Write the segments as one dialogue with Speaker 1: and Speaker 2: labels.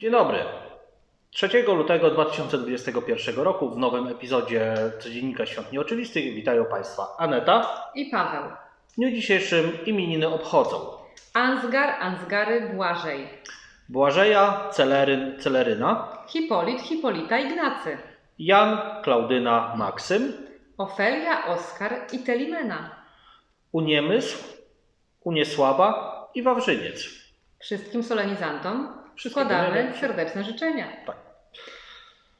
Speaker 1: Dzień dobry. 3 lutego 2021 roku w nowym epizodzie Codziennika Świąt Nieoczywistych witają Państwa Aneta.
Speaker 2: I Paweł.
Speaker 1: W dniu dzisiejszym imieniny obchodzą
Speaker 2: Ansgar, Ansgary, Błażej.
Speaker 1: Błażeja, Celeryn, Celeryna,
Speaker 2: Hipolit, Hipolita, Ignacy.
Speaker 1: Jan, Klaudyna, Maksym,
Speaker 2: Ofelia, Oskar i Telimena.
Speaker 1: Uniemysł, Uniesława i Wawrzyniec.
Speaker 2: Wszystkim solenizantom
Speaker 1: Najlepszego.
Speaker 2: serdeczne życzenia.
Speaker 1: Tak.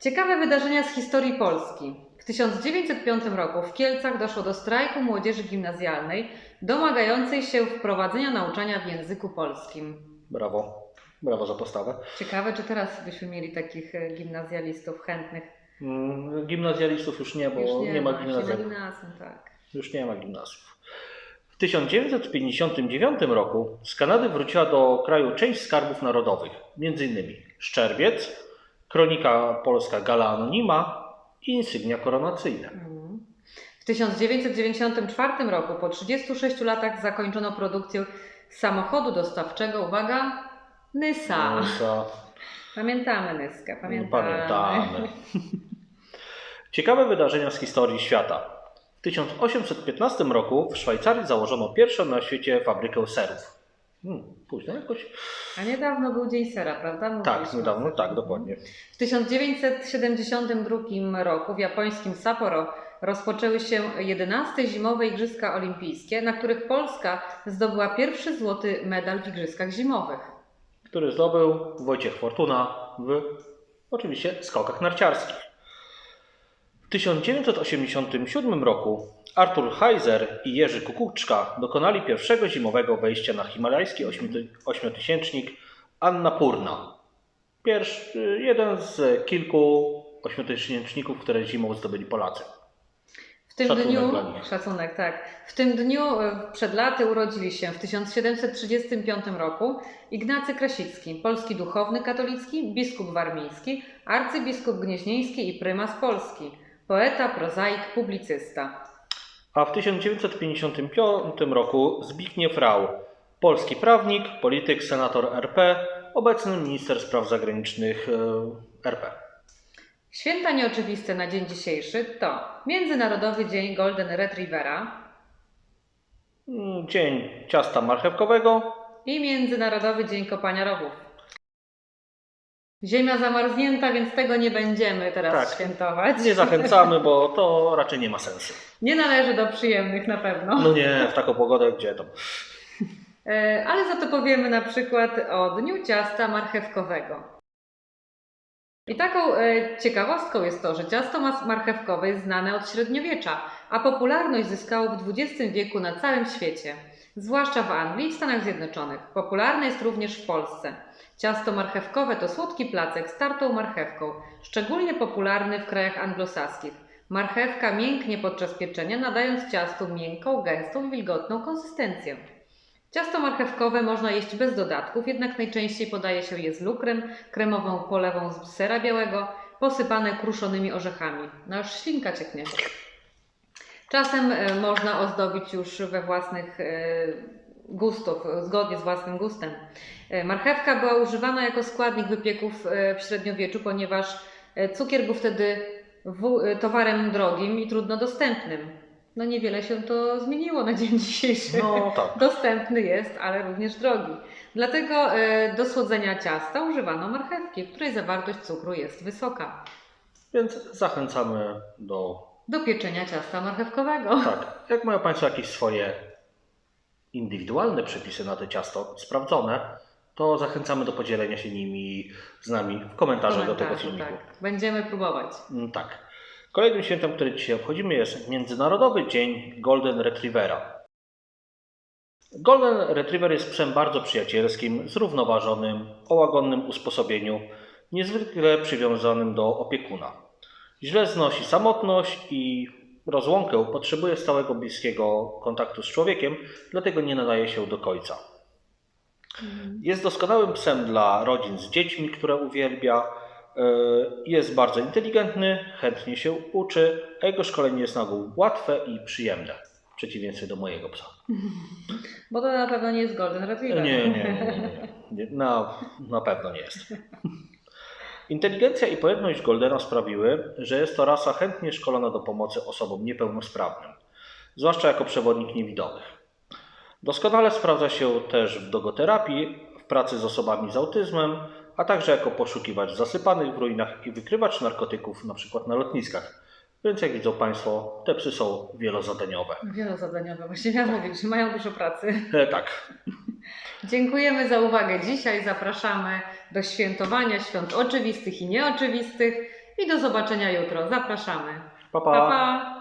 Speaker 2: Ciekawe wydarzenia z historii Polski. W 1905 roku w Kielcach doszło do strajku młodzieży gimnazjalnej domagającej się wprowadzenia nauczania w języku polskim.
Speaker 1: Brawo. Brawo za postawę.
Speaker 2: Ciekawe, czy teraz byśmy mieli takich e, gimnazjalistów chętnych.
Speaker 1: Mm, Gimnazjalistów już nie, bo
Speaker 2: Już
Speaker 1: nie, ma gimnazjum.
Speaker 2: Nie ma gimnazjum, tak.
Speaker 1: Już nie ma gimnazjów. W 1959 roku z Kanady wróciła do kraju część skarbów narodowych, m.in. Szczerbiec, Kronika Polska Gala Anonima i insygnia koronacyjne.
Speaker 2: W 1994 roku, po 36 latach, zakończono produkcję samochodu dostawczego, uwaga, Nysa.
Speaker 1: No, za-
Speaker 2: Pamiętamy Nyskę, pamiętamy.
Speaker 1: Pamiętamy. Ciekawe wydarzenia z historii świata. W 1815 roku w Szwajcarii założono pierwszą na świecie fabrykę serów. Hmm, późno jakoś?
Speaker 2: A niedawno był Dzień Sera, prawda?
Speaker 1: Tak,
Speaker 2: Mówiliśmy
Speaker 1: niedawno,
Speaker 2: o tym.
Speaker 1: tak, dokładnie.
Speaker 2: W 1972 roku w japońskim Sapporo rozpoczęły się 11 zimowe Igrzyska Olimpijskie, na których Polska zdobyła pierwszy złoty medal w Igrzyskach Zimowych.
Speaker 1: który zdobył Wojciech Fortuna w oczywiście skokach narciarskich. W 1987 roku Artur Heiser i Jerzy Kukuczka dokonali pierwszego zimowego wejścia na himalajski ośmioty- ośmiotysięcznik Annapurna. Pierwszy, jeden z kilku ośmiotysięczników, które zimą zdobyli Polacy.
Speaker 2: W tym
Speaker 1: Szacunek
Speaker 2: dniu, szacunek, tak. W tym dniu e, przed laty urodzili się w 1735 roku Ignacy Krasicki, polski duchowny katolicki, biskup warmiński, arcybiskup gnieźnieński i prymas Polski, poeta, prozaik, publicysta.
Speaker 1: A w 1955 roku Zbigniew Rau, polski prawnik, polityk, senator RP, obecny minister spraw zagranicznych e, RP.
Speaker 2: Święta nieoczywiste na dzień dzisiejszy to Międzynarodowy Dzień Golden Retrievera
Speaker 1: Mm, Dzień ciasta marchewkowego,
Speaker 2: i Międzynarodowy Dzień Kopania Rowów. Ziemia zamarznięta, więc tego nie będziemy teraz
Speaker 1: Tak.
Speaker 2: świętować.
Speaker 1: nie zachęcamy, bo to raczej nie ma sensu.
Speaker 2: Nie należy do przyjemnych na pewno.
Speaker 1: No nie, w taką pogodę gdzie to?
Speaker 2: E, Ale za to powiemy na przykład o Dniu Ciasta Marchewkowego. I taką e, ciekawostką jest to, że ciasto marchewkowe jest znane od średniowiecza, a popularność zyskało w XX wieku na całym świecie, zwłaszcza w Anglii i Stanach Zjednoczonych. Popularne jest również w Polsce. Ciasto marchewkowe to słodki placek z tartą marchewką, szczególnie popularny w krajach anglosaskich. Marchewka mięknie podczas pieczenia, nadając ciastu miękką, gęstą i wilgotną konsystencję. Ciasto marchewkowe można jeść bez dodatków, jednak najczęściej podaje się je z lukrem, kremową polewą z sera białego, posypane kruszonymi orzechami. No już ślinka cieknie. Czasem e, można ozdobić już we własnych e, gustów, zgodnie z własnym gustem. E, Marchewka była używana jako składnik wypieków w średniowieczu, ponieważ cukier był wtedy towarem drogim i trudno dostępnym. No niewiele się to zmieniło na dzień dzisiejszy.
Speaker 1: No tak.
Speaker 2: Dostępny jest, ale również drogi. Dlatego do słodzenia ciasta używano marchewki, której zawartość cukru jest wysoka.
Speaker 1: Więc zachęcamy do.
Speaker 2: Do pieczenia ciasta marchewkowego.
Speaker 1: Tak, jak mają Państwo jakieś swoje indywidualne przepisy na to ciasto sprawdzone, to zachęcamy do podzielenia się nimi z nami w komentarzach do tego filmiku.
Speaker 2: tak. Będziemy próbować.
Speaker 1: Mm, Tak. Kolejnym świętem, które dzisiaj obchodzimy, jest Międzynarodowy Dzień Golden Retrievera. Golden Retriever jest psem bardzo przyjacielskim, zrównoważonym, o łagodnym usposobieniu, niezwykle przywiązanym do opiekuna. Źle znosi samotność i rozłąkę, potrzebuje stałego bliskiego kontaktu z człowiekiem, dlatego nie nadaje się do końca. Jest doskonałym psem dla rodzin z dziećmi, które uwielbia. E, Jest bardzo inteligentny, chętnie się uczy, a jego szkolenie jest na ogół łatwe i przyjemne. W przeciwieństwie do mojego psa.
Speaker 2: Bo to na pewno nie jest Golden Retriever.
Speaker 1: Nie, nie, nie, nie, nie. nie. Na, na pewno nie jest. Inteligencja i pojętność Goldena sprawiły, że jest to rasa chętnie szkolona do pomocy osobom niepełnosprawnym, zwłaszcza jako przewodnik niewidomych. Doskonale sprawdza się też w dogoterapii, w pracy z osobami z autyzmem, a także jako poszukiwacz zasypanych w ruinach i wykrywacz narkotyków, np. na lotniskach. Więc jak widzą Państwo, te psy są wielozadaniowe.
Speaker 2: Wielozadaniowe, właśnie miałam mówić, że mają dużo pracy.
Speaker 1: E, tak,
Speaker 2: Dziękujemy za uwagę dzisiaj. Zapraszamy do świętowania świąt oczywistych i nieoczywistych i do zobaczenia jutro. Zapraszamy.
Speaker 1: pa pa!
Speaker 2: pa. pa.